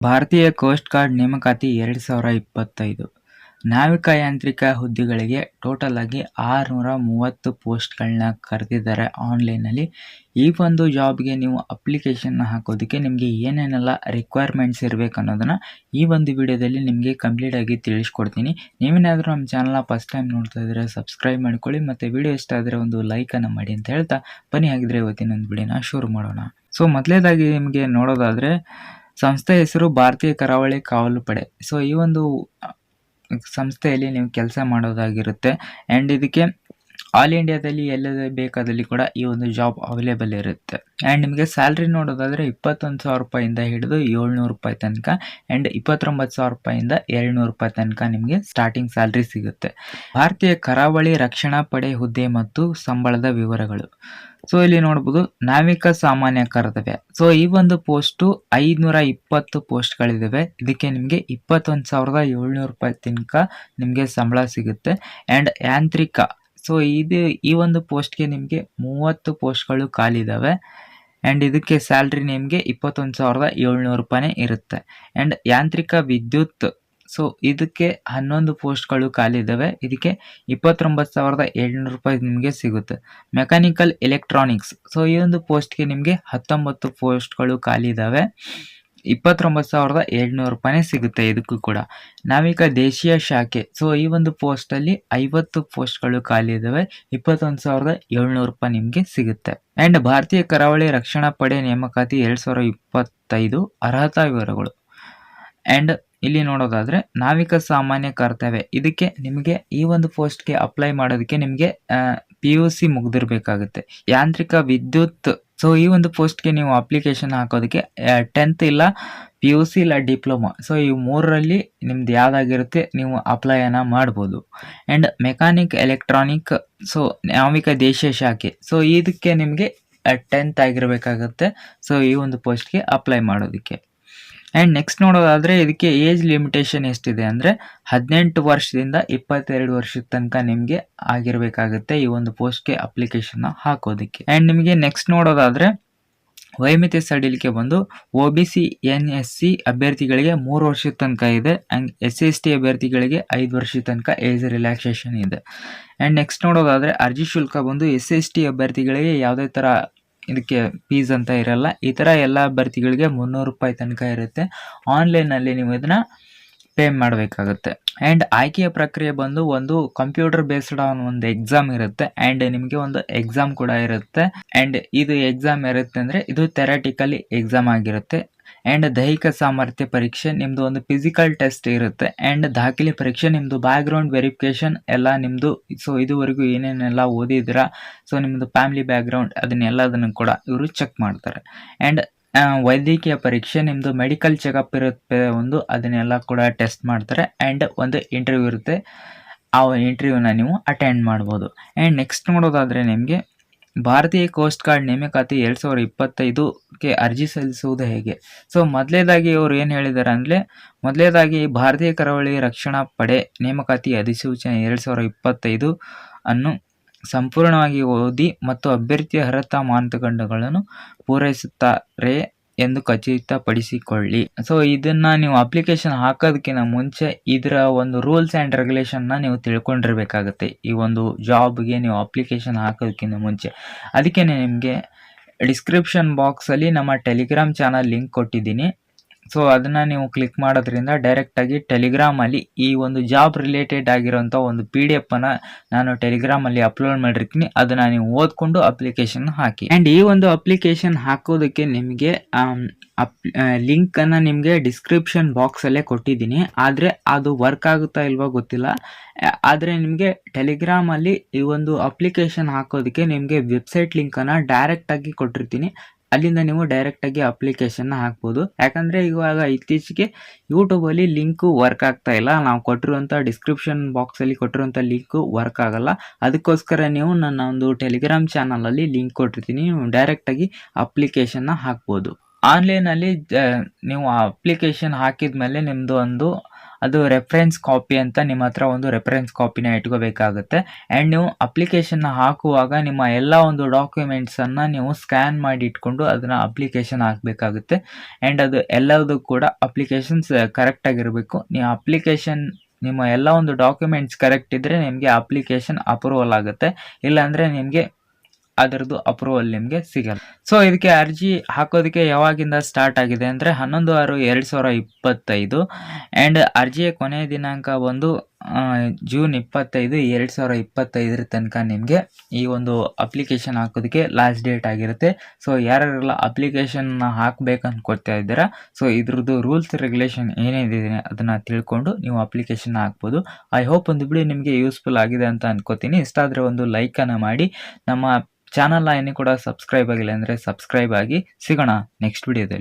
ಭಾರತೀಯ coast guard ನೇಮಕಾತಿ ಎರಡು ಸಾವಿರ ಇಪ್ಪತ್ತೈದು. ನಾವಿಕ ಯಾಂತ್ರಿಕ ಹುದ್ದೆಗಳಿಗೆ ಟೋಟಲ್ ಆಗಿ ಆರುನೂರ ಮೂವತ್ತು ಪೋಸ್ಟ್ಗಳನ್ನ ಕರೆದಿದ್ದಾರೆ ಆನ್ಲೈನಲ್ಲಿ ಈ ಒಂದು ಜಾಬ್ಗೆ ನೀವು ಅಪ್ಲಿಕೇಶನ್ನ ಹಾಕೋದಕ್ಕೆ ನಿಮಗೆ ಏನೇನೆಲ್ಲ ರಿಕ್ವೈರ್ಮೆಂಟ್ಸ್ ಇರಬೇಕು ಅನ್ನೋದನ್ನು ಈ ಒಂದು ವಿಡಿಯೋದಲ್ಲಿ ನಿಮಗೆ ಕಂಪ್ಲೀಟಾಗಿ ತಿಳಿಸ್ಕೊಡ್ತೀನಿ. ನೀವೇನಾದರೂ ನಮ್ಮ ಚಾನಲ್ನ ಫಸ್ಟ್ ಟೈಮ್ ನೋಡ್ತಾ ಇದ್ದರೆ ಸಬ್ಸ್ಕ್ರೈಬ್ ಮಾಡ್ಕೊಳ್ಳಿ ಮತ್ತು ವಿಡಿಯೋ ಇಷ್ಟ ಆದರೆ ಒಂದು ಲೈಕನ್ನು ಮಾಡಿ ಅಂತ ಹೇಳ್ತಾ, ಬನ್ನಿ ಹಾಗಿದ್ರೆ ಇವತ್ತಿನ ಒಂದು ವಿಡಿಯೋನ ಶುರು ಮಾಡೋಣ. ಸೊ ಮೊದಲೇದಾಗಿ ನಿಮಗೆ ನೋಡೋದಾದರೆ ಸಂಸ್ಥೆ ಹೆಸರು ಭಾರತೀಯ ಕರಾವಳಿ ಕಾವಲು ಪಡೆ. ಸೊ ಈ ಒಂದು ಸಂಸ್ಥೆಯಲ್ಲಿ ನೀವು ಕೆಲಸ ಮಾಡೋದಾಗಿರುತ್ತೆ. ಆ್ಯಂಡ್ ಇದಕ್ಕೆ ಆಲ್ ಇಂಡಿಯಾದಲ್ಲಿ ಎಲ್ಲದೇ ಬೇಕಾದಲ್ಲಿ ಕೂಡ ಈ ಒಂದು ಜಾಬ್ ಅವೈಲೇಬಲ್ ಇರುತ್ತೆ. ಆ್ಯಂಡ್ ನಿಮಗೆ ಸ್ಯಾಲ್ರಿ ನೋಡೋದಾದರೆ ಇಪ್ಪತ್ತೊಂದು ಸಾವಿರ ರೂಪಾಯಿಂದ ಹಿಡಿದು ಏಳ್ನೂರು ರೂಪಾಯಿ ತನಕ ಆ್ಯಂಡ್ ಇಪ್ಪತ್ತೊಂಬತ್ತು ಸಾವಿರ ರೂಪಾಯಿಂದ ಏಳ್ನೂರು ರೂಪಾಯಿ ತನಕ ನಿಮಗೆ ಸ್ಟಾರ್ಟಿಂಗ್ ಸ್ಯಾಲ್ರಿ ಸಿಗುತ್ತೆ. ಭಾರತೀಯ ಕರಾವಳಿ ರಕ್ಷಣಾ ಪಡೆ ಹುದ್ದೆ ಮತ್ತು ಸಂಬಳದ ವಿವರಗಳು. ಸೊ ಇಲ್ಲಿ ನೋಡ್ಬೋದು, ನಾವಿಕ ಸಾಮಾನ್ಯ ಕರ್ತವ್ಯ. ಸೊ ಈ ಒಂದು ಪೋಸ್ಟು ಐದುನೂರ ಇಪ್ಪತ್ತು ಪೋಸ್ಟ್ಗಳಿದ್ದಾವೆ ಇದಕ್ಕೆ ನಿಮಗೆ ಇಪ್ಪತ್ತೊಂದು ಸಾವಿರದ ಏಳ್ನೂರು ರೂಪಾಯಿ ತನಕ ನಿಮಗೆ ಸಂಬಳ ಸಿಗುತ್ತೆ. ಆ್ಯಂಡ್ ಯಾಂತ್ರಿಕ ಸೊ ಇದು ಈ ಒಂದು ಪೋಸ್ಟ್ಗೆ ನಿಮಗೆ ಮೂವತ್ತು ಪೋಸ್ಟ್ಗಳು ಖಾಲಿ ಇದ್ದಾವೆ ಆ್ಯಂಡ್ ಇದಕ್ಕೆ ಸ್ಯಾಲ್ರಿ ನಿಮಗೆ ಇಪ್ಪತ್ತೊಂದು ಸಾವಿರದ ಏಳ್ನೂರು ರೂಪಾಯಿ ಇರುತ್ತೆ. ಆ್ಯಂಡ್ ಯಾಂತ್ರಿಕ ವಿದ್ಯುತ್ ಸೊ ಇದಕ್ಕೆ ಹನ್ನೊಂದು ಪೋಸ್ಟ್ಗಳು ಖಾಲಿ ಇದ್ದಾವೆ ಇದಕ್ಕೆ ಇಪ್ಪತ್ತೊಂಬತ್ತು ಸಾವಿರದ ಏಳ್ನೂರು ರೂಪಾಯಿ ನಿಮಗೆ ಸಿಗುತ್ತೆ. ಮೆಕ್ಯಾನಿಕಲ್ ಎಲೆಕ್ಟ್ರಾನಿಕ್ಸ್ ಸೊ ಈ ಒಂದು ಪೋಸ್ಟ್ಗೆ ನಿಮಗೆ ಹತ್ತೊಂಬತ್ತು ಪೋಸ್ಟ್ಗಳು ಖಾಲಿ ಇದ್ದಾವೆ ಇಪ್ಪತ್ತೊಂಬತ್ತು ಸಾವಿರದ ಏಳ್ನೂರು ರೂಪಾಯಿ ಸಿಗುತ್ತೆ ಇದಕ್ಕೂ ಕೂಡ. ನಾವೀಗ ದೇಶೀಯ ಶಾಖೆ. ಸೊ ಈ ಒಂದು ಪೋಸ್ಟಲ್ಲಿ ಐವತ್ತು ಪೋಸ್ಟ್ಗಳು ಖಾಲಿ ಇದ್ದಾವೆ ಇಪ್ಪತ್ತೊಂದು ಸಾವಿರದ ಏಳ್ನೂರು ರೂಪಾಯಿ ನಿಮಗೆ ಸಿಗುತ್ತೆ. ಆ್ಯಂಡ್ ಭಾರತೀಯ ಕರಾವಳಿ ರಕ್ಷಣಾ ಪಡೆ ನೇಮಕಾತಿ ಎರಡು ಸಾವಿರದ ಇಪ್ಪತ್ತೈದು ಅರ್ಹತಾ ವಿವರಗಳು. ಆ್ಯಂಡ್ ಇಲ್ಲಿ ನೋಡೋದಾದರೆ ನಾವಿಕ ಸಾಮಾನ್ಯ ಕರ್ತವ್ಯ. ಇದಕ್ಕೆ ನಿಮಗೆ ಈ ಒಂದು ಪೋಸ್ಟ್ಗೆ ಅಪ್ಲೈ ಮಾಡೋದಕ್ಕೆ ನಿಮಗೆ ಪಿ ಯು ಸಿ ಮುಗಿದಿರಬೇಕಾಗುತ್ತೆ. ಯಾಂತ್ರಿಕ ವಿದ್ಯುತ್ ಸೊ ಈ ಒಂದು ಪೋಸ್ಟ್ಗೆ ನೀವು ಅಪ್ಲಿಕೇಶನ್ ಹಾಕೋದಕ್ಕೆ ಟೆಂತ್ ಇಲ್ಲ ಪಿ ಯು ಸಿ ಇಲ್ಲ, ಡಿಪ್ಲೊಮಾ. ಸೊ ಈ ಮೂರರಲ್ಲಿ ನಿಮ್ದು ಯಾವುದಾಗಿರುತ್ತೆ, ನೀವು ಅಪ್ಲೈಯನ್ನು ಮಾಡ್ಬೋದು. ಆ್ಯಂಡ್ ಮೆಕ್ಯಾನಿಕ್ ಎಲೆಕ್ಟ್ರಾನಿಕ್ ಸೊ ನಾವಿಕ ದೇಶೀಯ ಶಾಖೆ. ಸೊ ಇದಕ್ಕೆ ನಿಮಗೆ ಟೆಂತ್ ಆಗಿರಬೇಕಾಗುತ್ತೆ. ಸೊ ಈ ಒಂದು ಪೋಸ್ಟ್ಗೆ ಅಪ್ಲೈ ಮಾಡೋದಕ್ಕೆ. ಆ್ಯಂಡ್ ನೆಕ್ಸ್ಟ್ ನೋಡೋದಾದರೆ ಇದಕ್ಕೆ ಏಜ್ ಲಿಮಿಟೇಷನ್ ಎಷ್ಟಿದೆ ಅಂದರೆ ಹದಿನೆಂಟು ವರ್ಷದಿಂದ ಇಪ್ಪತ್ತೆರಡು ವರ್ಷದ ತನಕ ನಿಮಗೆ ಆಗಿರಬೇಕಾಗುತ್ತೆ ಈ ಒಂದು ಪೋಸ್ಟ್ಗೆ ಅಪ್ಲಿಕೇಶನ್ನ ಹಾಕೋದಕ್ಕೆ. ಆ್ಯಂಡ್ ನಿಮಗೆ ನೆಕ್ಸ್ಟ್ ನೋಡೋದಾದರೆ ವೈಮಿತಿ ಸಡಿಲಿಕೆ ಬಂದು O B C N S C ಅಭ್ಯರ್ಥಿಗಳಿಗೆ ಮೂರು ವರ್ಷದ ತನಕ ಇದೆ and S C S T ಅಭ್ಯರ್ಥಿಗಳಿಗೆ ಐದು ವರ್ಷದ ತನಕ ಏಜ್ ರಿಲ್ಯಾಕ್ಸೇಷನ್ ಇದೆ. ಆ್ಯಂಡ್ ನೆಕ್ಸ್ಟ್ ನೋಡೋದಾದರೆ ಅರ್ಜಿ ಶುಲ್ಕ ಬಂದು ಎಸ್ ಎಸ್ ಟಿ ಅಭ್ಯರ್ಥಿಗಳಿಗೆ ಯಾವುದೇ ಥರ ಇದಕ್ಕೆ ಫೀಸ್ ಅಂತ ಇರಲ್ಲ. ಈ ಥರ ಎಲ್ಲ ಅಭ್ಯರ್ಥಿಗಳಿಗೆ ಮುನ್ನೂರು ರೂಪಾಯಿ ತನಕ ಇರುತ್ತೆ. ಆನ್ಲೈನಲ್ಲಿ ನೀವು ಇದನ್ನು ಪೇ ಮಾಡಬೇಕಾಗುತ್ತೆ. ಆ್ಯಂಡ್ ಆಯ್ಕೆಯ ಪ್ರಕ್ರಿಯೆ ಬಂದು ಒಂದು ಕಂಪ್ಯೂಟರ್ ಬೇಸ್ಡ್ ಆನ್ ಒಂದು ಎಕ್ಸಾಮ್ ಇರುತ್ತೆ. ಆ್ಯಂಡ್ ನಿಮಗೆ ಒಂದು ಎಕ್ಸಾಮ್ ಕೂಡ ಇರುತ್ತೆ. ಆ್ಯಂಡ್ ಇದು ಎಕ್ಸಾಮ್ ಇರುತ್ತೆ ಅಂದರೆ ಇದು ಥೆರಾಟಿಕಲಿ ಎಕ್ಸಾಮ್ ಆಗಿರುತ್ತೆ. ಆ್ಯಂಡ್ ದೈಹಿಕ ಸಾಮರ್ಥ್ಯ ಪರೀಕ್ಷೆ ನಿಮ್ಮದು ಒಂದು ಫಿಸಿಕಲ್ ಟೆಸ್ಟ್ ಇರುತ್ತೆ. ಆ್ಯಂಡ್ ದಾಖಲೆ ಪರೀಕ್ಷೆ ನಿಮ್ಮದು ಬ್ಯಾಕ್ಗ್ರೌಂಡ್ ವೆರಿಫಿಕೇಷನ್ ಎಲ್ಲ ನಿಮ್ಮದು ಸೊ ಇದುವರೆಗೂ ಏನೇನೆಲ್ಲ ಓದಿದ್ದೀರಾ ಸೊ ನಿಮ್ಮದು ಫ್ಯಾಮಿಲಿ ಬ್ಯಾಕ್ಗ್ರೌಂಡ್ ಅದನ್ನೆಲ್ಲದನ್ನು ಕೂಡ ಇವರು ಚೆಕ್ ಮಾಡ್ತಾರೆ. ಆ್ಯಂಡ್ ವೈದ್ಯಕೀಯ ಪರೀಕ್ಷೆ ನಿಮ್ಮದು ಮೆಡಿಕಲ್ ಚೆಕಪ್ ಇರುತ್ತೆ ಒಂದು, ಅದನ್ನೆಲ್ಲ ಕೂಡ ಟೆಸ್ಟ್ ಮಾಡ್ತಾರೆ. ಆ್ಯಂಡ್ ಒಂದು ಇಂಟರ್ವ್ಯೂ ಇರುತ್ತೆ, ಆ ಇಂಟರ್ವ್ಯೂನ ನೀವು ಅಟೆಂಡ್ ಮಾಡ್ಬೋದು. ಆ್ಯಂಡ್ ನೆಕ್ಸ್ಟ್ ನೋಡೋದಾದರೆ ನಿಮಗೆ, ಭಾರತೀಯ ಕೋಸ್ಟ್ ಗಾರ್ಡ್ ನೇಮಕಾತಿ ಎರಡು ಸಾವಿರದ ಇಪ್ಪತ್ತೈದಕ್ಕೆ ಅರ್ಜಿ ಸಲ್ಲಿಸುವುದು ಹೇಗೆ? ಸೊ ಮೊದಲೇದಾಗಿ ಅವರು ಏನು ಹೇಳಿದ್ದಾರೆ ಅಂದರೆ, ಮೊದಲೇದಾಗಿ ಭಾರತೀಯ ಕರಾವಳಿ ರಕ್ಷಣಾ ಪಡೆ ನೇಮಕಾತಿ ಅಧಿಸೂಚನೆ ಎರಡು ಸಾವಿರದ ಇಪ್ಪತ್ತೈದು ಅನ್ನು ಸಂಪೂರ್ಣವಾಗಿ ಓದಿ ಮತ್ತು ಅಭ್ಯರ್ಥಿಯ ಅರ್ಹತಾ ಮಾನದಂಡಗಳನ್ನು ಪೂರೈಸುತ್ತಾರೆ ಎಂದು ಖಚಿತಪಡಿಸಿಕೊಳ್ಳಿ. ಸೊ ಇದನ್ನ ನೀವು ಅಪ್ಲಿಕೇಶನ್ ಹಾಕೋದಕ್ಕಿಂತ ಮುಂಚೆ ಇದರ ಒಂದು ರೂಲ್ಸ್ ಆ್ಯಂಡ್ ರೆಗ್ಯುಲೇಷನ್ನ ನೀವು ತಿಳ್ಕೊಂಡಿರಬೇಕಾಗುತ್ತೆ. ಈ ಒಂದು ಜಾಬ್ಗೆ ನೀವು ಅಪ್ಲಿಕೇಶನ್ ಹಾಕೋದಕ್ಕಿಂತ ಮುಂಚೆ. ಅದಕ್ಕೆ ನಿಮಗೆ ಡಿಸ್ಕ್ರಿಪ್ಷನ್ ಬಾಕ್ಸಲ್ಲಿ ನಮ್ಮ ಟೆಲಿಗ್ರಾಮ್ ಚಾನಲ್ ಲಿಂಕ್ ಕೊಟ್ಟಿದ್ದೀನಿ. ಸೊ ಅದನ್ನು ನೀವು ಕ್ಲಿಕ್ ಮಾಡೋದ್ರಿಂದ ಡೈರೆಕ್ಟಾಗಿ ಟೆಲಿಗ್ರಾಮಲ್ಲಿ ಈ ಒಂದು ಜಾಬ್ ರಿಲೇಟೆಡ್ ಆಗಿರೋಂಥ ಒಂದು ಪಿ ಡಿ ಎಫನ್ನು ನಾನು ಟೆಲಿಗ್ರಾಮಲ್ಲಿ ಅಪ್ಲೋಡ್ ಮಾಡಿರ್ತೀನಿ. ಅದನ್ನು ನೀವು ಓದ್ಕೊಂಡು ಅಪ್ಲಿಕೇಶನ್ ಹಾಕಿ. ಆ್ಯಂಡ್ ಈ ಒಂದು ಅಪ್ಲಿಕೇಶನ್ ಹಾಕೋದಕ್ಕೆ ನಿಮಗೆ ಅಪ್ ಲಿಂಕನ್ನು ನಿಮಗೆ ಡಿಸ್ಕ್ರಿಪ್ಷನ್ ಬಾಕ್ಸಲ್ಲೇ ಕೊಟ್ಟಿದ್ದೀನಿ. ಆದರೆ ಅದು ವರ್ಕ್ ಆಗುತ್ತಾ ಇಲ್ವೋ ಗೊತ್ತಿಲ್ಲ. ಆದರೆ ನಿಮಗೆ ಟೆಲಿಗ್ರಾಮಲ್ಲಿ ಈ ಒಂದು ಅಪ್ಲಿಕೇಶನ್ ಹಾಕೋದಕ್ಕೆ ನಿಮಗೆ ವೆಬ್ಸೈಟ್ ಲಿಂಕನ್ನು ಡೈರೆಕ್ಟಾಗಿ ಕೊಟ್ಟಿರ್ತೀನಿ. ಅಲ್ಲಿಂದ ನೀವು ಡೈರೆಕ್ಟಾಗಿ ಅಪ್ಲಿಕೇಶನ್ ಹಾಕ್ಬೋದು. ಯಾಕಂದರೆ ಇವಾಗ ಇತ್ತೀಚೆಗೆ ಯೂಟ್ಯೂಬಲ್ಲಿ ಲಿಂಕು ವರ್ಕ್ ಆಗ್ತಾ ಇಲ್ಲ. ನಾವು ಕೊಟ್ಟಿರುವಂಥ ಡಿಸ್ಕ್ರಿಪ್ಷನ್ ಬಾಕ್ಸಲ್ಲಿ ಕೊಟ್ಟಿರುವಂಥ ಲಿಂಕು ವರ್ಕ್ ಆಗಲ್ಲ. ಅದಕ್ಕೋಸ್ಕರ ನೀವು ನನ್ನ ಒಂದು ಟೆಲಿಗ್ರಾಮ್ ಚಾನಲಲ್ಲಿ ಲಿಂಕ್ ಕೊಟ್ಟಿರ್ತೀನಿ. ನೀವು ಡೈರೆಕ್ಟಾಗಿ ಅಪ್ಲಿಕೇಶನ್ನ ಹಾಕ್ಬೋದು. ಆನ್ಲೈನಲ್ಲಿ ನೀವು ಅಪ್ಲಿಕೇಶನ್ ಹಾಕಿದ ಮೇಲೆ ನಿಮ್ಮದು ಒಂದು ಅದು ರೆಫರೆನ್ಸ್ ಕಾಪಿ ಅಂತ ನಿಮ್ಮ ಹತ್ರ ಒಂದು ರೆಫರೆನ್ಸ್ ಕಾಪಿನ ಇಟ್ಕೋಬೇಕಾಗುತ್ತೆ. ಆ್ಯಂಡ್ ನೀವು ಅಪ್ಲಿಕೇಶನ್ನ ಹಾಕುವಾಗ ನಿಮ್ಮ ಎಲ್ಲ ಒಂದು ಡಾಕ್ಯುಮೆಂಟ್ಸನ್ನು ನೀವು ಸ್ಕ್ಯಾನ್ ಮಾಡಿ ಇಟ್ಕೊಂಡು ಅದನ್ನು ಅಪ್ಲಿಕೇಶನ್ ಹಾಕಬೇಕಾಗುತ್ತೆ. ಆ್ಯಂಡ್ ಅದು ಎಲ್ಲದೂ ಕೂಡ ಅಪ್ಲಿಕೇಶನ್ಸ್ ಕರೆಕ್ಟಾಗಿರಬೇಕು ನೀವು ಅಪ್ಲಿಕೇಶನ್ ನಿಮ್ಮ ಎಲ್ಲ ಒಂದು ಡಾಕ್ಯುಮೆಂಟ್ಸ್ ಕರೆಕ್ಟ್ ಇದ್ದರೆ ನಿಮಗೆ ಅಪ್ಲಿಕೇಶನ್ ಅಪ್ರೂವಲ್ ಆಗುತ್ತೆ. ಇಲ್ಲಾಂದರೆ ನಿಮಗೆ ಅದರದ್ದು ಅಪ್ರೂವಲ್ ನಿಮಗೆ ಸಿಗಲ್ಲ. ಸೊ ಇದಕ್ಕೆ ಅರ್ಜಿ ಹಾಕೋದಕ್ಕೆ ಯಾವಾಗಿಂದ ಸ್ಟಾರ್ಟ್ ಆಗಿದೆ ಅಂದರೆ ಹನ್ನೊಂದು ಆರು ಎರಡು ಸಾವಿರ ಇಪ್ಪತ್ತೈದು. ಆ್ಯಂಡ್ ಅರ್ಜಿಯ ಕೊನೆಯ ದಿನಾಂಕ ಬಂದು ಜೂನ್ ಇಪ್ಪತ್ತೈದು ಎರಡು ಸಾವಿರ ಇಪ್ಪತ್ತೈದರ ತನಕ ನಿಮಗೆ ಈ ಒಂದು ಅಪ್ಲಿಕೇಶನ್ ಹಾಕೋದಕ್ಕೆ ಲಾಸ್ಟ್ ಡೇಟ್ ಆಗಿರುತ್ತೆ. ಸೊ ಯಾರ್ಯಾರೆಲ್ಲ ಅಪ್ಲಿಕೇಶನ್ನ ಹಾಕ್ಬೇಕು ಅಂದ್ಕೊಳ್ತಾ ಇದ್ದೀರಾ? ಸೊ ಇದ್ರದ್ದು ರೂಲ್ಸ್ ರೆಗ್ಯುಲೇಷನ್ ಏನೇನಿದೆ ಅದನ್ನು ತಿಳ್ಕೊಂಡು ನೀವು ಅಪ್ಲಿಕೇಶನ್ ಹಾಕ್ಬೋದು. ಐ ಹೋಪ್ ಒಂದು ಬಿಡಿ ನಿಮಗೆ ಯೂಸ್ಫುಲ್ ಆಗಿದೆ ಅಂತ ಅನ್ಕೋತೀನಿ. ಇಷ್ಟ ಆದರೆ ಒಂದು ಲೈಕನ್ನು ಮಾಡಿ. ನಮ್ಮ ಚಾನಲ್ನ ಇನ್ನೂ ಕೂಡ ಸಬ್ಸ್ಕ್ರೈಬ್ ಆಗಿಲ್ಲ ಅಂದರೆ ಸಬ್ಸ್ಕ್ರೈಬ್ ಆಗಿ ಸಿಗೋಣ ನೆಕ್ಸ್ಟ್ ವಿಡಿಯೋದಲ್ಲಿ